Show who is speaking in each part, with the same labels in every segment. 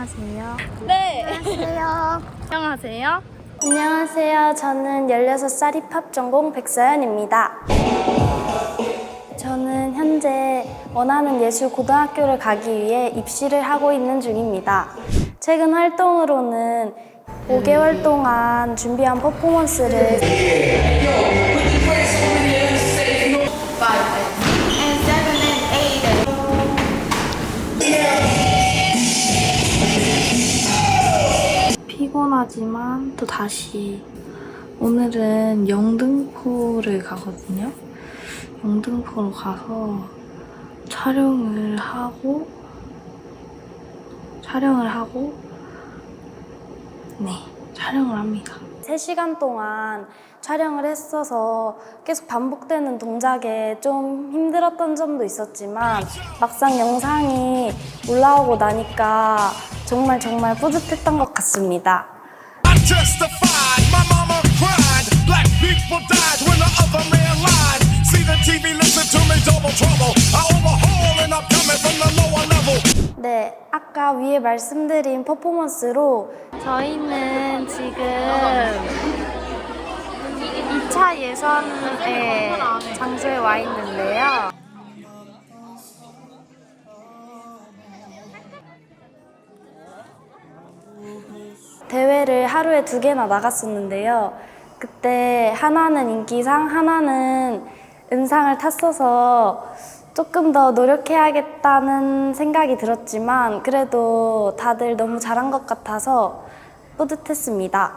Speaker 1: 안녕하세요.
Speaker 2: 네.
Speaker 1: 안녕하세요. 안녕하세요.
Speaker 3: 안녕하세요. 저는 16살 힙합 전공 백서연입니다. 저는 현재 원하는 예술 고등학교를 가기 위해 입시를 하고 있는 중입니다. 최근 활동으로는 5개월 동안 준비한 퍼포먼스를
Speaker 1: 피곤하지만 또 다시 오늘은 영등포를 가거든요. 영등포로 가서 촬영을 하고 촬영을 하고 네 촬영을 합니다.
Speaker 3: 3시간 동안 촬영을 했어서 계속 반복되는 동작에 좀 힘들었던 점도 있었지만 막상 영상이 올라오고 나니까 정말 정말 뿌듯했던 것 같습니다. 네, 아까 위에 말씀드린 퍼포먼스로
Speaker 1: 저희는 지금 2차 예선의 장소에 와 있는데요.
Speaker 3: 대회를 하루에 두 개나 나갔었는데요. 그때 하나는 인기상, 하나는 은상을 탔어서 조금 더 노력해야겠다는 생각이 들었지만 그래도 다들 너무 잘한 것 같아서 뿌듯했습니다.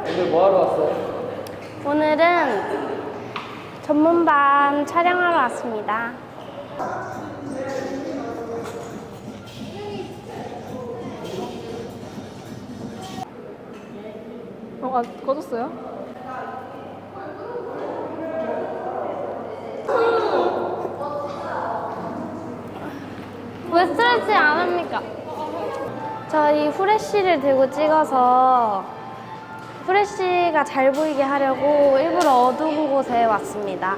Speaker 4: 오늘 뭐 하러 왔어요?
Speaker 3: 오늘은 전문반 촬영하러 왔습니다.
Speaker 2: 어, 아, 꺼졌어요?
Speaker 3: 왜 스트레치 안 합니까? 저희 후레쉬를 들고 찍어서 후레쉬가 잘 보이게 하려고 일부러 어두운 곳에 왔습니다.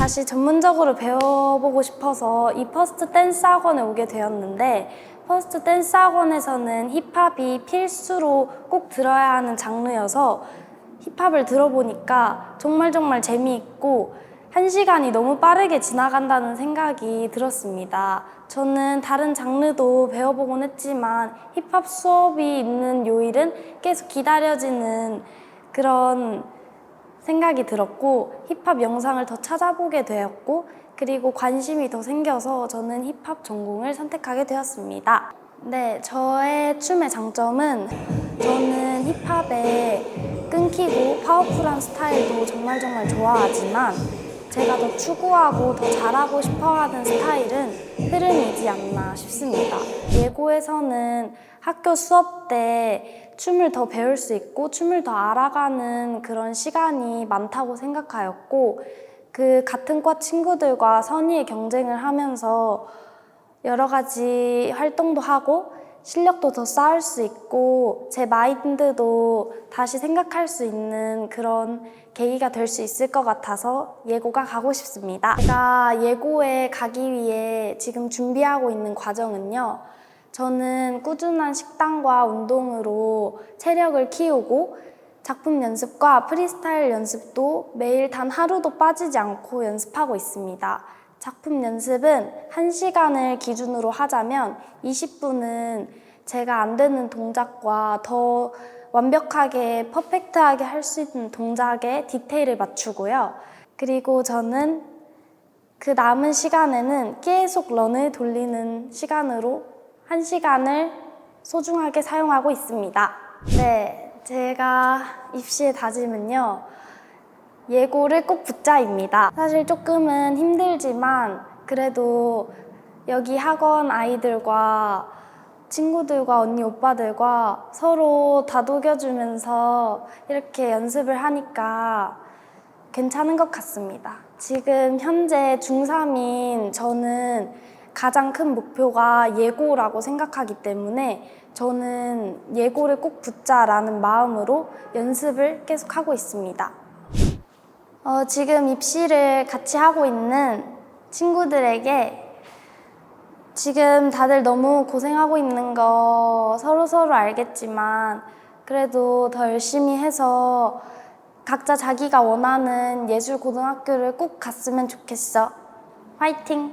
Speaker 3: 다시 전문적으로 배워보고 싶어서 이 퍼스트 댄스 학원에 오게 되었는데 퍼스트 댄스 학원에서는 힙합이 필수로 꼭 들어야 하는 장르여서 힙합을 들어보니까 정말 정말 재미있고 한 시간이 너무 빠르게 지나간다는 생각이 들었습니다. 저는 다른 장르도 배워보곤 했지만 힙합 수업이 있는 요일은 계속 기다려지는 그런 생각이 들었고 힙합 영상을 더 찾아보게 되었고 그리고 관심이 더 생겨서 저는 힙합 전공을 선택하게 되었습니다. 네, 저의 춤의 장점은 저는 힙합에 끊기고 파워풀한 스타일도 정말 정말 좋아하지만 제가 더 추구하고 더 잘하고 싶어 하는 스타일은 흐름이지 않나 싶습니다. 예고에서는 학교 수업 때 춤을 더 배울 수 있고 춤을 더 알아가는 그런 시간이 많다고 생각하였고 그 같은 과 친구들과 선의의 경쟁을 하면서 여러 가지 활동도 하고 실력도 더 쌓을 수 있고 제 마인드도 다시 생각할 수 있는 그런 계기가 될 수 있을 것 같아서 예고가 가고 싶습니다. 제가 예고에 가기 위해 지금 준비하고 있는 과정은요. 저는 꾸준한 식단과 운동으로 체력을 키우고 작품 연습과 프리스타일 연습도 매일 단 하루도 빠지지 않고 연습하고 있습니다. 작품 연습은 1시간을 기준으로 하자면 20분은 제가 안 되는 동작과 더 완벽하게 퍼펙트하게 할 수 있는 동작에 디테일을 맞추고요. 그리고 저는 그 남은 시간에는 계속 런을 돌리는 시간으로 1시간을 소중하게 사용하고 있습니다. 네, 제가 입시의 다짐은요. 예고를 꼭 붙자입니다. 사실 조금은 힘들지만 그래도 여기 학원 아이들과 친구들과 언니 오빠들과 서로 다독여주면서 이렇게 연습을 하니까 괜찮은 것 같습니다. 지금 현재 중3인 저는 가장 큰 목표가 예고라고 생각하기 때문에 저는 예고를 꼭 붙자라는 마음으로 연습을 계속 하고 있습니다. 어, 지금 입시를 같이 하고 있는 친구들에게 지금 다들 너무 고생하고 있는 거 서로 서로 알겠지만 그래도 더 열심히 해서 각자 자기가 원하는 예술 고등학교를 꼭 갔으면 좋겠어. 화이팅!